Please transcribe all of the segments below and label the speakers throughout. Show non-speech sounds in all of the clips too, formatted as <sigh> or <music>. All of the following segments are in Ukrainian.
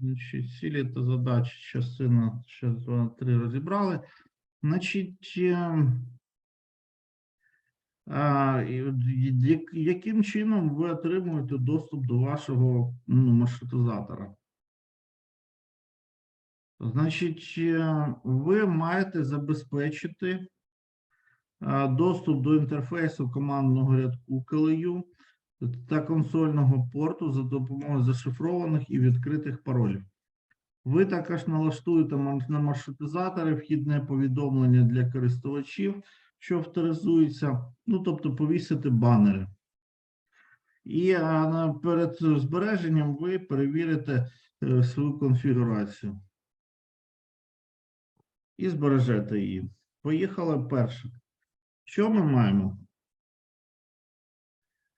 Speaker 1: Значить, цілі та задачі, частина, ще три розібрали. Значить, ем, а, яким чином ви отримуєте доступ до вашого ну, маршрутизатора? Значить, е, ви маєте забезпечити доступ до інтерфейсу командного рядку Келею та консольного порту за допомогою зашифрованих і відкритих паролів. Ви також налаштуєте на маршрутизатори вхідне повідомлення для користувачів, що авторизуються, ну тобто повісити банери. І перед збереженням ви перевірите е, свою конфігурацію і збережете її. Поїхали перше. Що ми маємо?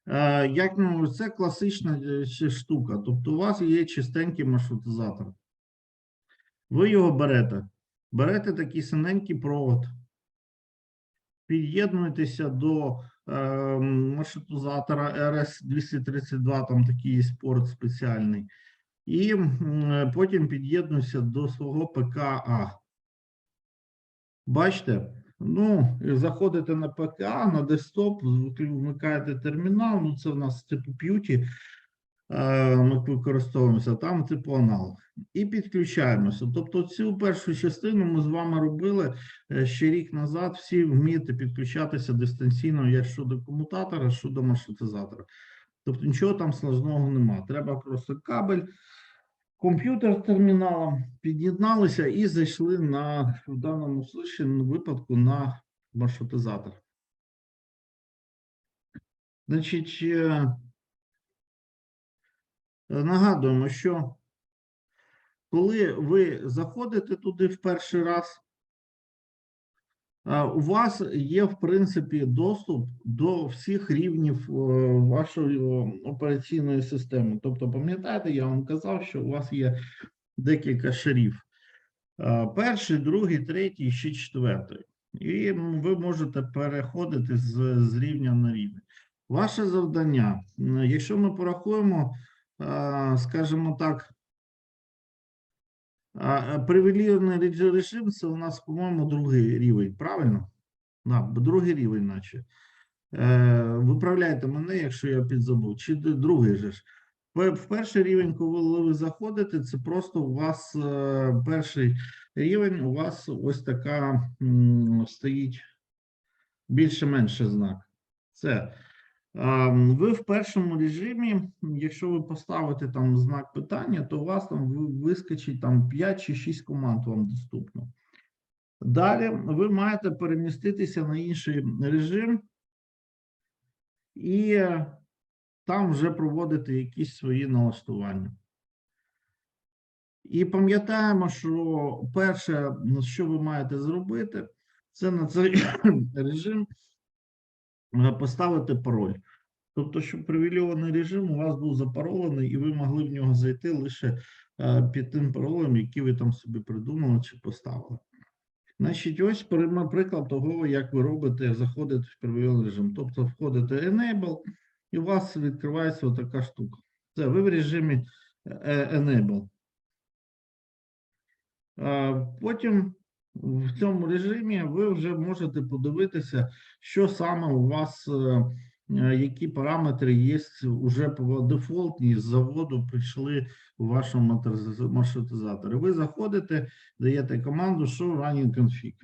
Speaker 1: Е, Як ну, це класична е, штука. Тобто, у вас є чистенький маршрутизатор. Ви його берете. Берете такий синенький провод, під'єднуєтеся до е, маршрутизатора RS-232, там такий є порт спеціальний, і м, потім під'єднуюся до свого ПКА. Бачите? Ну, заходите на ПКА, на десктоп, вмик- вмикаєте термінал, ну це в нас типу Qt, е, ми використовуємося, там типу аналог. І підключаємося. Тобто цю першу частину ми з вами робили е, ще рік назад. Всі вмієте підключатися дистанційно як щодо комутатора, щодо маршрутизатора. Тобто нічого там складного нема. Треба просто кабель, комп'ютер терміналом, під'єдналися і зайшли на в даному випадку на маршрутизатор. Значить, е, нагадуємо, що коли ви заходите туди в перший раз, у вас є, в принципі, доступ до всіх рівнів е, вашої операційної системи. Тобто, пам'ятаєте, я вам казав, що у вас є декілька шарів. Перший, другий, третій, ще четвертий. І ви можете переходити з, з рівня на рівень. Ваше завдання, якщо ми порахуємо, скажімо так, а, привілейний режим це у нас, по-моєму, другий рівень, правильно? Да, другий рівень, наче. Е, виправляйте мене, якщо я підзабув. Чи другий же ж? В перший рівень, коли ви заходите, це просто у вас е, перший рівень, у вас ось така стоїть більше-менше знак. Це ви в першому режимі, якщо ви поставите там знак питання, то у вас там вискочить там 5 чи 6 команд вам доступно. Далі ви маєте переміститися на інший режим і там вже проводити якісь свої налаштування. І пам'ятаємо, що перше, що ви маєте зробити, це на цей <coughs> режим поставити пароль. Тобто, щоб привілейований режим у вас був запаролений, і ви могли в нього зайти лише е, під тим паролем, який ви там собі придумали чи поставили. Значить, ось приклад того, як ви робите, заходите в привілейований режим. Тобто входите Enable, і у вас відкривається отака штука. Це ви в режимі е, Enable. Е, Потім в цьому режимі ви вже можете подивитися, що саме у вас, е, е, які параметри є вже по дефолтні з заводу прийшли у вашому маршрутизаторі. Ви заходите, даєте команду show running config.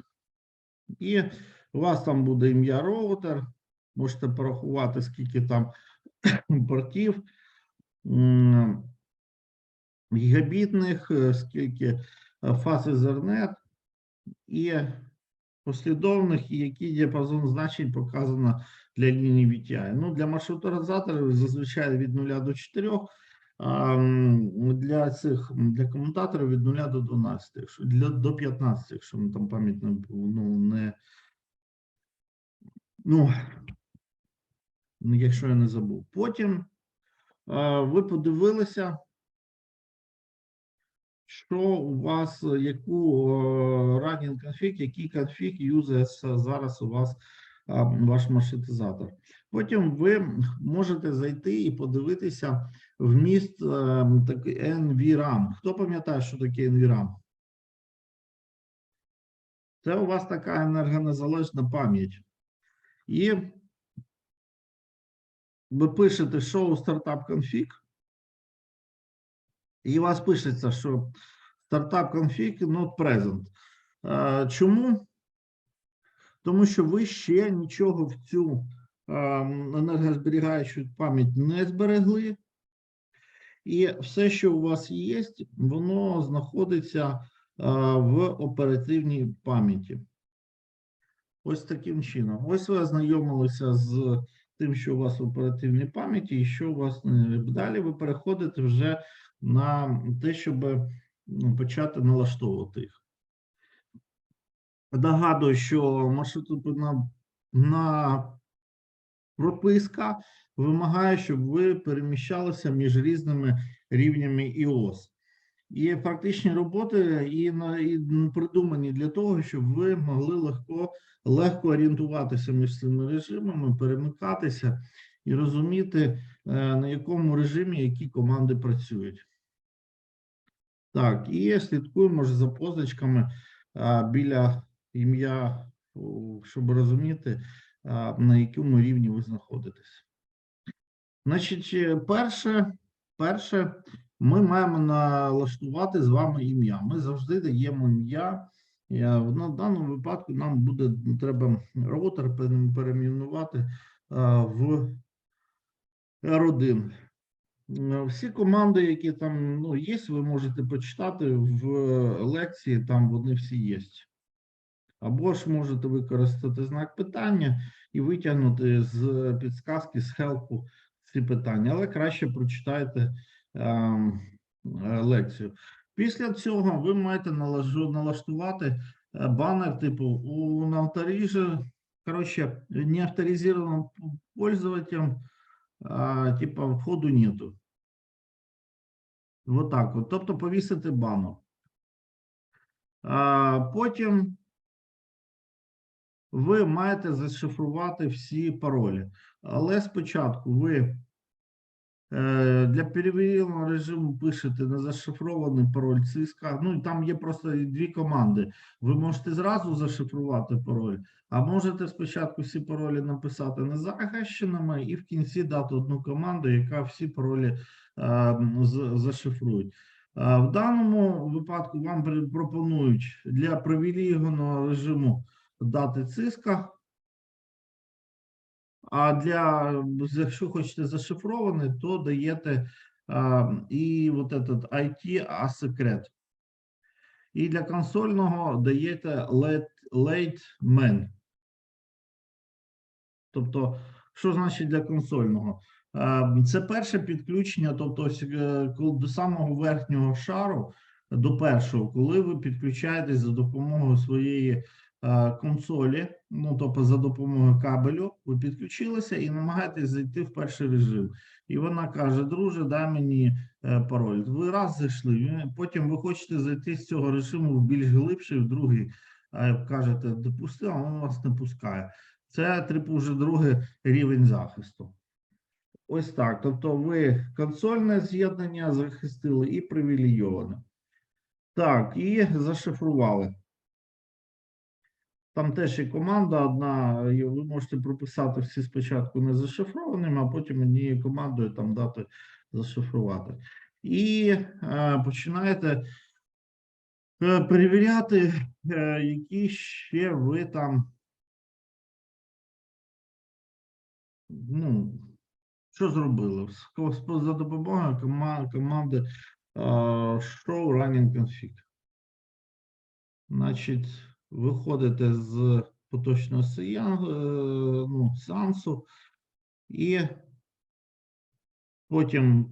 Speaker 1: І у вас там буде ім'я роутер, можете порахувати, скільки там <coughs> портів гігабітних, е, скільки фаз Ethernet і послідовних, і який діапазон значень показано для лінії VTI. Ну, для маршрутизаторів зазвичай від 0 до 4, а для цих для комутаторів від 0 до 12, якщо для до 15, якщо ми там пам'ять не ну, не ну, ну, якщо я не забув. Потім ви подивилися, що у вас, е, яку е, running конфіг, який конфіг юзається зараз у вас ваш маршрутизатор. Потім ви можете зайти і подивитися вміст е, такий NVRAM. Хто пам'ятає, що таке NVRAM? Це у вас така енергонезалежна пам'ять. І ви пишете show startup config, і у вас пишеться, що startup config not present. Е, Чому? Тому що ви ще нічого в цю е, енергозберігаючу пам'ять не зберегли. І все, що у вас є, воно знаходиться е, в оперативній пам'яті. Ось таким чином. Ось ви ознайомилися з тим, що у вас в оперативній пам'яті, і що у вас не далі ви переходите вже на те, щоб ну, почати налаштовувати їх. Нагадую, що маршрутна на прописка вимагає, щоб ви переміщалися між різними рівнями iOS. І практичні роботи і, і придумані для того, щоб ви могли легко, легко орієнтуватися між цими режимами, перемикатися і розуміти, е, на якому режимі які команди працюють. Так, і слідкуємо ж за позначками біля ім'я, щоб розуміти, на якому рівні ви знаходитесь. Значить, е, перше, перше, ми маємо налаштувати з вами ім'я. Ми завжди даємо ім'я. Я- На даному випадку нам буде треба роутер пере- перейменувати в R1. Е, Всі команди, які там ну, є, ви можете почитати в лекції, там вони всі є. Або ж можете використати знак питання і витягнути з підсказки, з хелпу ці питання, але краще прочитайте ем, е, лекцію. Після цього ви маєте налаштувати е, банер типу у навторіжі, коротше, неавторизованным пользователям, а, типа входу нету. Вот так от. Тобто повісити банер. А, потім ви маєте зашифрувати всі паролі. Але спочатку ви е, для перевіреного режиму пишете незашифрований пароль циска. Ну і там є просто дві команди. Ви можете зразу зашифрувати пароль, а можете спочатку всі паролі написати незахищеними і в кінці дати одну команду, яка всі паролі зашифрують. Е, В даному випадку вам пропонують для привілейованого режиму дати циска. А для, якщо хочете зашифрований, то даєте а, і вот этот IT а секрет. І для консольного даєте late, late man. Тобто, що значить для консольного? Е, Це перше підключення, тобто е, до самого верхнього шару, до першого, коли ви підключаєтесь за допомогою своєї е, консолі, ну тобто за допомогою кабелю, ви підключилися і намагаєтесь зайти в перший режим. І вона каже: друже, дай мені е, пароль. Ви раз зайшли, потім ви хочете зайти з цього режиму в більш глибший, в другий, а кажете, допустимо, а він вас не пускає. Це типу вже другий рівень захисту. Ось так. Тобто ви консольне з'єднання захистили і привілейоване. Так, і зашифрували. Там теж є команда одна, і ви можете прописати всі спочатку не зашифрованими, а потім однією командою там дати зашифрувати. І е, починаєте е, перевіряти, е, які ще ви там. Ну, що зробили? За допомогою команди show running config. Значить, виходите з поточного е, ну, сеансу і потім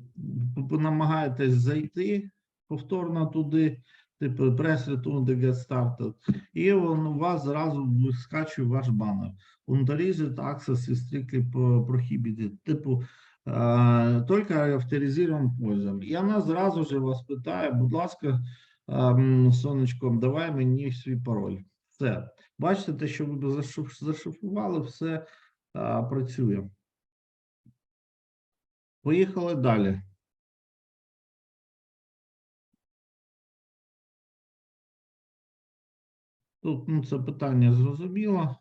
Speaker 1: намагаєтесь зайти повторно туди, типу to get started, і він у вас зразу вискачує ваш банер. Unautorized access is strictly pro- prohibited. Типу, е, тільки авторизованим пользом. І вона зразу ж вас питає, будь ласка, ем, сонечко, давай мені свій пароль. Все. Бачите, те, що ви зашиф- зашифрували, все а, працює. Поїхали далі. Тут ну, це питання зрозуміло.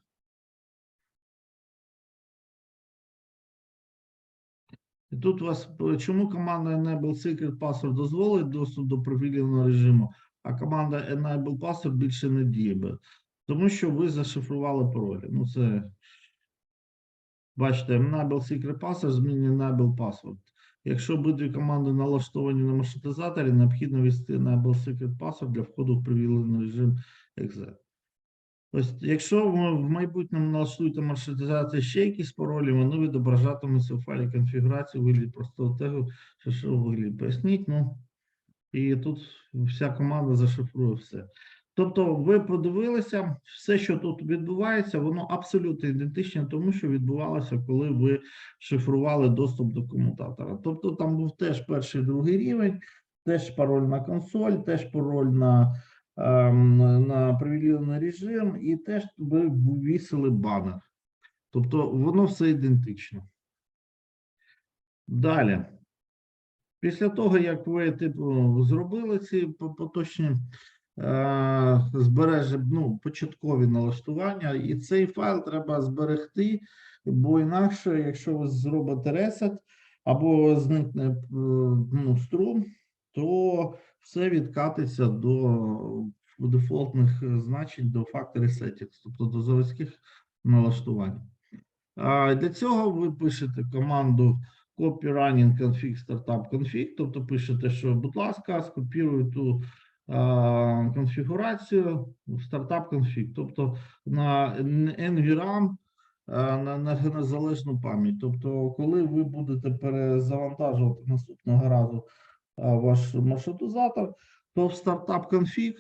Speaker 1: І тут у вас чому команда Enable Secret Password дозволить доступ до профільного режиму, а команда Enable Password більше не діє. Тому що ви зашифрували паролі. Ну, це бачите, Enable Secret Password змінює Enable Password. Якщо обидві команди налаштовані на маршрутизаторі, необхідно ввести Enable Secret Password для входу в привілений режим EXE. Ось, якщо в майбутньому налаштуєте маршрутизацію ще якісь паролі, вони відображатимуться в файлі конфігурації у вигляді простого тегу, що що у вигляді поясніть. Ну, і тут вся команда зашифрує все. Тобто, ви подивилися, все, що тут відбувається, воно абсолютно ідентичне тому, що відбувалося, коли ви шифрували доступ до комутатора. Тобто, там був теж перший другий рівень, теж пароль на консоль, теж пароль на на привілейний режим, і теж ви ввісили банер. Тобто воно все ідентично. Далі. Pісля того, як ви типу, зробили ці поточні е, ну, початкові налаштування, і цей файл треба зберегти, бо інакше, якщо ви зробите ресет або зникне е, ну, струм, то все відкатиться до дефолтних е, значень до factory settings, тобто до заводських налаштувань. А для цього ви пишете команду copy running config startup config, тобто пишете, що, будь ласка, скопіруй ту а, конфігурацію startup config, тобто на NVRAM, на, незалежну пам'ять. Тобто, коли ви будете перезавантажувати наступного разу ваш маршрутизатор, то в config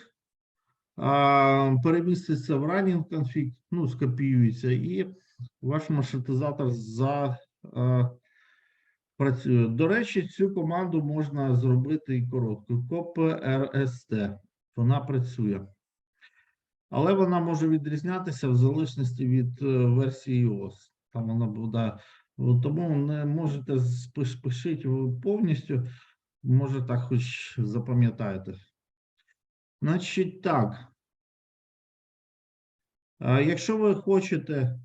Speaker 1: а, переміститься в running config, ну, скопіюється, і ваш маршрутизатор за працює. До речі, цю команду можна зробити і короткою. COPRST. Вона працює. Але вона може відрізнятися в залежності від е, версії iOS. Там вона буде. Тому не можете спиш- пишіть ви повністю. Може, так хоч запам'ятаєте. Значить, так. Якщо ви хочете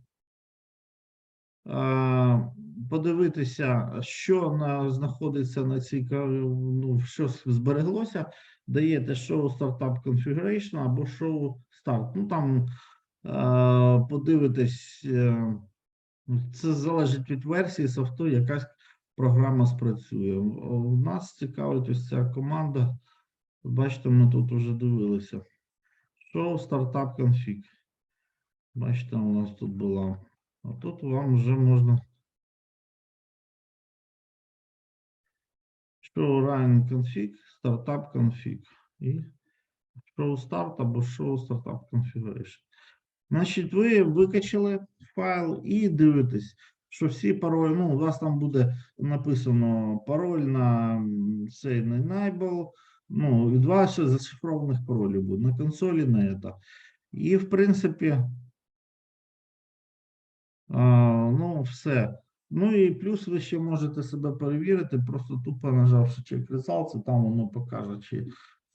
Speaker 1: подивитися, що на, знаходиться на цій ну, що збереглося, даєте show startup configuration або show start. Ну там а, подивитесь, е, це залежить від версії софту, якась програма спрацює. У нас цікавить ось ця команда. Бачите, ми тут вже дивилися. Show startup config. Бачите, у нас тут була. А тут вам вже можна. Show running config, startup config. І show start або show startup configuration. Значить, ви викачали файл і дивитесь, що всі паролі, ну, у вас там буде написано пароль на цей на enable, ну, і два ще зашифрованих паролів буде на консолі, на это. І, в принципі, ну, все. Ну і плюс ви ще можете себе перевірити, просто тупо нажавши check results, там воно покаже, чи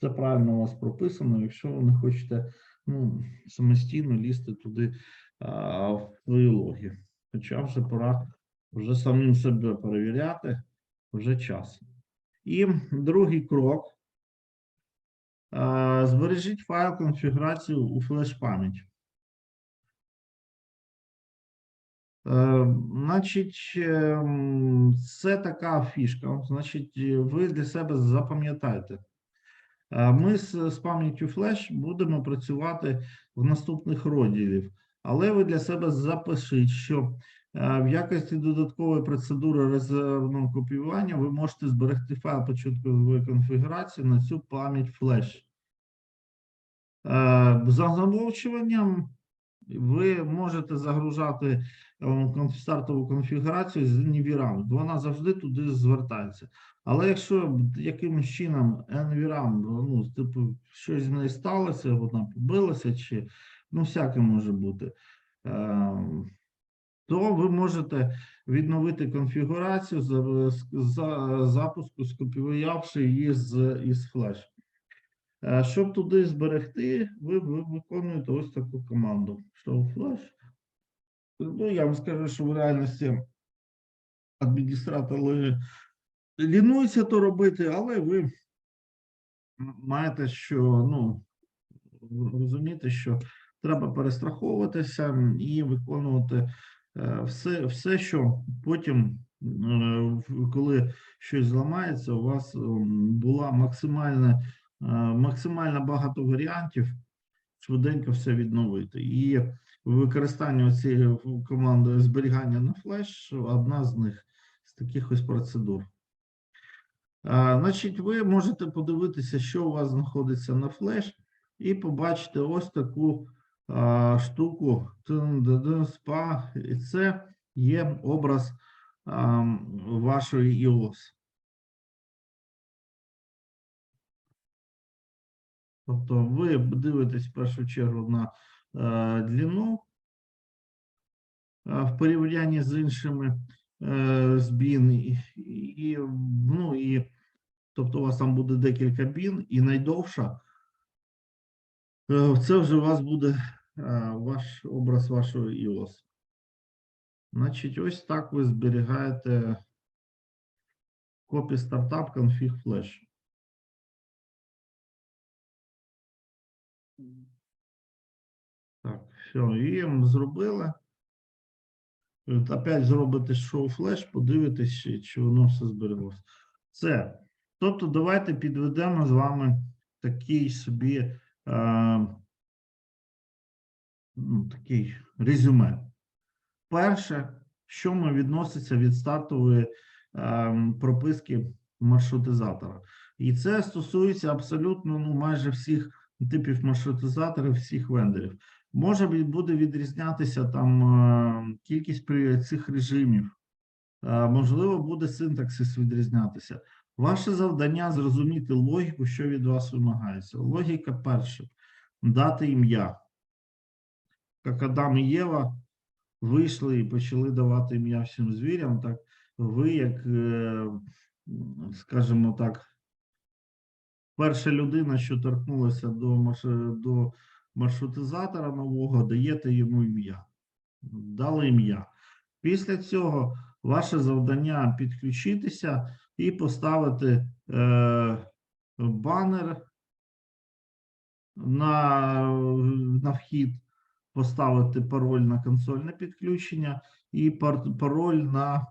Speaker 1: це правильно у вас прописано. Якщо ви не хочете ну, самостійно лізти туди а, в свої логи. Хоча вже пора вже самим себе перевіряти, вже час. І другий крок. Збережіть файл конфігурацію у флеш-пам'ять. Е, Значить, ем, це така фішка. Значить, ви для себе запам'ятайте. Е, Ми з пам'яттю флеш будемо працювати в наступних розділів, але ви для себе запишіть, що е, в якості додаткової процедури резервного копіювання ви можете зберегти файл початкової конфігурації на цю пам'ять флеш. За замовчуванням ви можете загружати е, стартову конфігурацію з NVRAM. Вона завжди туди звертається. Але якщо якимось чином NVRAM, ну, типу, щось з нею сталося, вона побилася, чи ну, всяке може бути, ем, то ви можете відновити конфігурацію за, за запуску, скопіювавши її з із флеш. Е, Щоб туди зберегти, ви, ви виконуєте ось таку команду. Show flash. Ну, я вам скажу, що в реальності адміністратори лінуються то робити, але ви маєте що, ну, розуміти, що треба перестраховуватися і виконувати е, все, все, що потім, е, коли щось зламається, у вас була максимальна, е, максимально багато варіантів швиденько все відновити. І використання цієї команди зберігання на флеш одна з них з таких ось процедур. Значить, ви можете подивитися, що у вас знаходиться на флеш, і побачити ось таку штуку спа, і це є образ вашої iOS. Тобто ви дивитесь в першу чергу на е, длину е, в порівнянні з іншими е, з бін, і, ну, і, тобто у вас там буде декілька бін, і найдовша е, це вже у вас буде ваш образ вашого iOS. Значить, ось так ви зберігаєте копі стартап config flash. Так, все, і зробили. Опять зробите шоу флеш, подивитесь, чи, воно все збереглося. Це. Тобто, давайте підведемо з вами такий собі ну, такий резюме. Перше, що ми відноситься від стартової е, прописки маршрутизатора. І це стосується абсолютно ну, майже всіх типів маршрутизаторів, всіх вендорів. Може буде відрізнятися там е, кількість цих режимів, Е, можливо, буде синтаксис відрізнятися. Ваше завдання зрозуміти логіку, що від вас вимагається. Логіка перша дати ім'я. Як Адам і Єва вийшли і почали давати ім'я всім звірям, так ви, як, е, скажімо так, перша людина, що торкнулася до, до маршрутизатора нового, даєте йому ім'я. Дали ім'я. Після цього ваше завдання підключитися і поставити е, банер на, на вхід, поставити пароль на консольне підключення і пароль на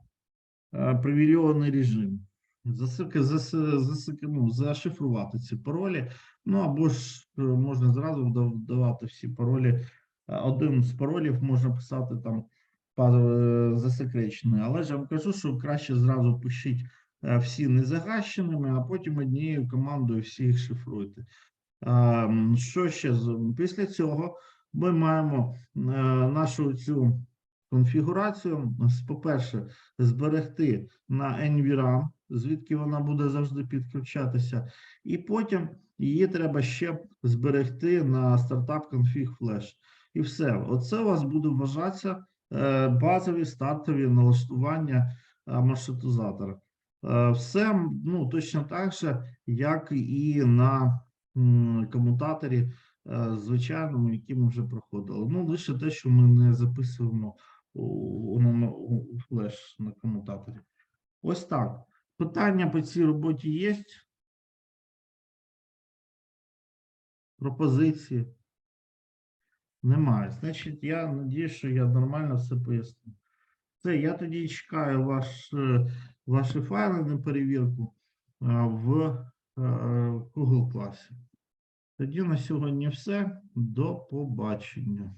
Speaker 1: е, привілейований режим. Засики, засик, ну, зашифрувати ці паролі. Ну або ж е, можна зразу вда- вдавати всі паролі. Е, Один з паролів можна писати там засекречений. Але ж я вам кажу, що краще зразу пишіть всі незагащеними, а потім однією командою всі їх шифруйте. Що ще після цього ми маємо е, нашу цю конфігурацію, по-перше, зберегти на NVRAM, звідки вона буде завжди підключатися, і потім її треба ще зберегти на стартап config flash. І все. Оце у вас буде вважатися е, базові стартові налаштування е, маршрутизатора. Все ну, точно так же, як і на комутаторі звичайному, які ми вже проходили. Ну, лише те, що ми не записуємо у, флеш на комутаторі. Ось так. Питання по цій роботі є? Пропозиції? Немає. Значить, я надію, що я нормально все поясню. Це я тоді чекаю ваш, е, ваші файли на перевірку е, в е, Google класі. Тоді на сьогодні все. До побачення.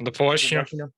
Speaker 2: До
Speaker 3: побачення.